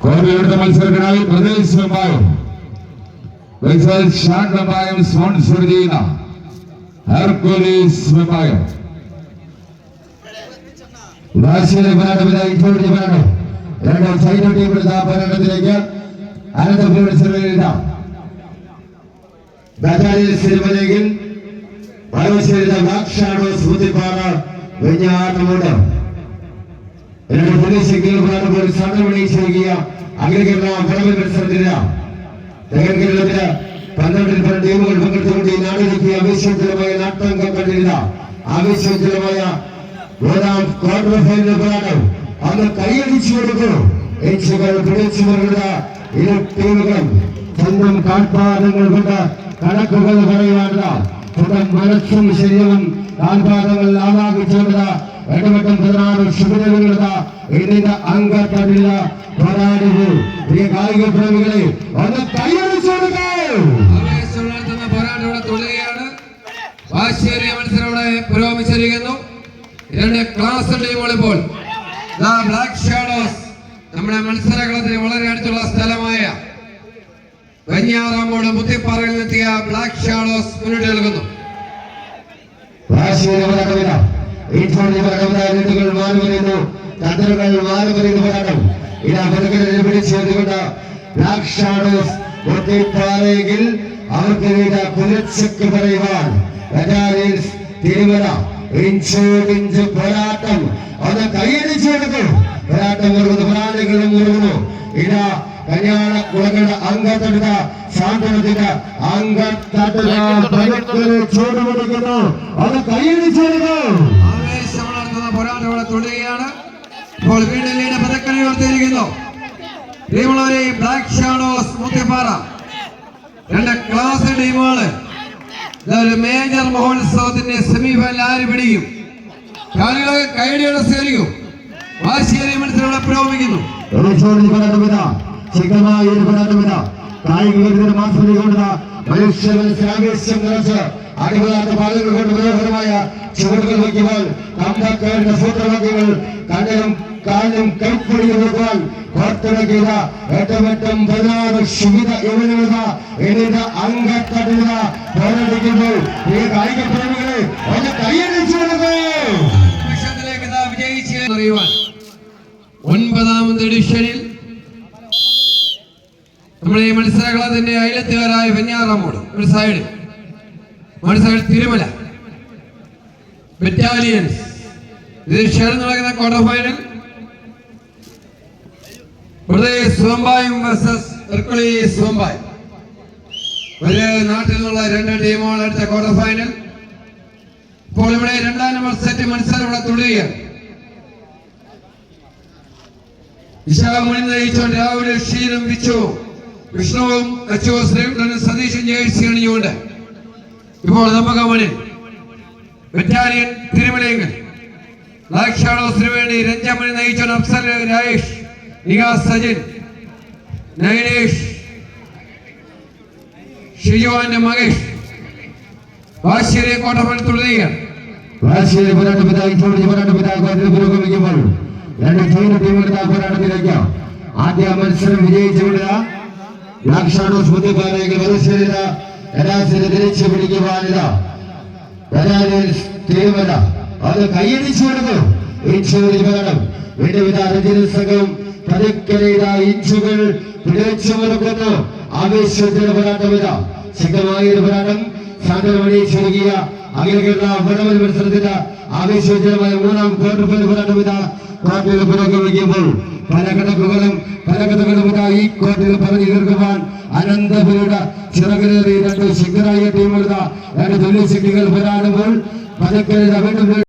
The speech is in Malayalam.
കോടിയുടെ മത്സരത്തിനായി പ്രദേശ് വെമ്പായം ഷാൻ വെമ്പായം സ്പോൺസർ ചെയ്യുന്ന ഹെർക്കുലീസ് സ്മൃതിപ്പാറ വെഞ്ഞാട്ടമുണ്ട് പോരാട്ടപ്പോൾ സമരമണി ചെയ്യുക അഖിലകേരള പടവൽ മത്സരത്തില്ല തെക്കൻ കേരളത്തിൽ പന്ത്രണ്ടിൽ പല ടീമുകൾ പങ്കെടുത്തുകൊണ്ട് ഈ നാടിലേക്ക് ആവേശോജ്വലമായ നാട്ടം കണ്ടില്ല ആവേശോജ്വലമായ മൂന്നാം ക്വാർട്ടർ ഫൈനൽ പോരാട്ടം അന്ന് കൈയടിച്ചു കൊടുക്കുന്നു ഏച്ചുകൾ പിടിച്ചു വരുന്ന ഇരു ടീമുകളും സ്വന്തം കാൽപാദങ്ങൾ കൊണ്ട് കണക്കുകൾ പറയുവാനുള്ള മനസ്സും ശരീരവും കാൽപാദങ്ങൾ ആവാഹിച്ചുകൊണ്ട് ശുഭദിനങ്ങളുള്ള ഇതിന്റെ അംഗത്തടില്ല പോരാടുന്നു പ്രിയ കായിക പ്രേമികളെ ഒന്ന് കൈയടിച്ചു കൊടുക്കൂ. ആവേശമുണർത്തുന്ന പോരാട്ടം തുടരുകയാണ് വാശിയേറിയ മത്സരം ഇവിടെ പുരോഗമിച്ചിരിക്കുന്നു. രണ്ട് ക്ലാസ് ടീമുകൾ ഇപ്പോൾ. ബ്ലാക്ക് ഷാഡോസ് നമ്മുടെ മത്സരകളത്തിന് വളരെ അടുത്തുള്ള സ്ഥലമായ വെഞ്ഞാറാമോട് മുത്തിപ്പാറയിൽ നിന്നെത്തിയ ബ്ലാക്ക് ഷാഡോസ് മുന്നിട്ട് നിൽക്കുന്നു. ഇപ്പോൾ പോരാട്ടങ്ങൾ മാറി വരുന്നു തന്ത്രങ്ങൾ മാറി വരുന്ന പോരാട്ടം ഇതാ പിടിച്ചെടുത്തുകൊണ്ട് ബ്ലാക്ക് ഷാഡോസ് ഒത്തിപ്പാറയെങ്കിൽ അവർക്ക് പുലച്ചക്ക് പറയുവാൻ തിരുമല ഇഞ്ചോടിഞ്ച് പോരാട്ടം. അത് കൈയടിച്ചെടുക്കും പോരാട്ടം മുറുകുന്നു പോരാളികളും മുറുകുന്നു ഇതാ കല്യാണ കുളങ്ങളുടെ അംഗത്തടുത്ത സാന്ത്വനത്തിന്റെ അംഗത്തടുത്ത പരുക്കളെ ചൂടുപിടിക്കുന്നു അത് കൈയടിച്ചെടുക്കും പോരാട്ടം തുടരുകയാണ്. ഇപ്പോൾ വീണ്ടും ലീഡ് പതക്കനെ ഉയർത്തിയിരിക്കുന്നു. ടീമുള്ളവരെ ബ്ലാക്ക് ഷാഡോസ് മുത്തിപ്പാറ. രണ്ട് ക്ലാസ് ഇതൊരു മേജർ മഹോത്സവത്തിന്റെ സെമി ഫൈനൽ ആര് പിടിക്കും? കളികളെ കൈഡിയുടെ സ്വീകരിക്കും വാശിയേറിയ മത്സരം പുരോഗമിക്കുന്നു. ശക്തമായ കായിക മാസം മാസത്തിൽ കൊണ്ട് സൂത്രവാക്യങ്ങൾ ഒൻപതാമത് എഡിഷനിൽ നമ്മുടെ ഈ മത്സരകളത്തിന്റെ അയലത്തുകാരായ വെഞ്ഞാറാമോട് ഒരു സൈഡ് മത്സരം തിരുമല. ബറ്റാലിയൻസ് ഇത് ചേർന്ന് നടക്കുന്ന ക്വാർട്ടർ ഫൈനൽ പ്രദേശ് സോംബായും വേഴ്സസ് ഹെർക്കുലീസ് സ്വമ്പായ് ഒരു നാട്ടിൽ നിന്നുള്ള രണ്ട് ടീമുകൾ അടുത്ത ക്വാർട്ടർ ഫൈനൽ ഇപ്പോൾ ഇവിടെ രണ്ടാം നമ്പർ സെറ്റ് മത്സരം ഇവിടെ തുടരുകയാണ്. വിശാഖമണി നയിച്ചുകൊണ്ട് രാവിലെ ക്ഷീരം വിച്ചു. വിഷ്ണുവും അച്ചുവ ശ്രീകണ്ഠനും സതീശൻ ജേഴ്സി അണിഞ്ഞുകൊണ്ട് ഇപ്പോൾ നമുക്ക് മുന്നിൽ ബറ്റാലിയൻ തിരുമലയങ്ങൾ. ബ്ലാക്ക് വേണ്ടി രഞ്ജമണി നയിച്ച അഫ്സൽ രാജേഷ് നികാസ് സജിൻ നൈനേഷ് ഷിജുവാന്റെ മകേഷ് വാശ്ശേരി കോട്ടപ്പൻ തുടരുകയാണ് വാശ്ശേരി പോരാട്ടമില്ല ചോദിച്ച് പോരാട്ട പിതാവ് പുരോഗമിക്കുമ്പോൾ രണ്ട് ടീമുകൾ പോരാട്ടത്തിലേക്ക് ആദ്യ മത്സരം വിജയിച്ചുകൊണ്ട് ഷാഡോസ് മുദ്യപാലയെങ്കിൽ വലശ്ശേരിത എലാസിനെ തിരിച്ചു പിടിക്കുവാനില്ല തിരുമല അത് കൈയടിച്ചു വിടുന്നു ഇഞ്ചൂരി വേണം വിവിധ രചന സംഘം പതുക്കലയിത ഇഞ്ചുകൾ പിടിച്ചു കൊടുക്കുന്നു ആവേശത്തിന് പോരാട്ടമില്ല ശക്തമായ ഒരു പോരാട്ടം. സാധനമണി ചുരുങ്ങിയ കേരള വടവൽ മത്സരത്തിന്റെ ആവേശജനമായ മൂന്നാം ക്വാർട്ടർ ഫൈനൽ പോരാട്ടം ഇതാ ക്വാർട്ടറിൽ പുരോഗമിക്കുമ്പോൾ പല കണക്കുകളും പല കഥകളും ഈ ക്വാർട്ടറിൽ പറഞ്ഞു തീർക്കുവാൻ അനന്തപുരയുടെ ചിറകിലേറി രണ്ട് ശക്തരായ ടീമുകൾ രണ്ട് തൊഴിൽ ശക്തികൾ പോരാടുമ്പോൾ പലക്കര വീണ്ടും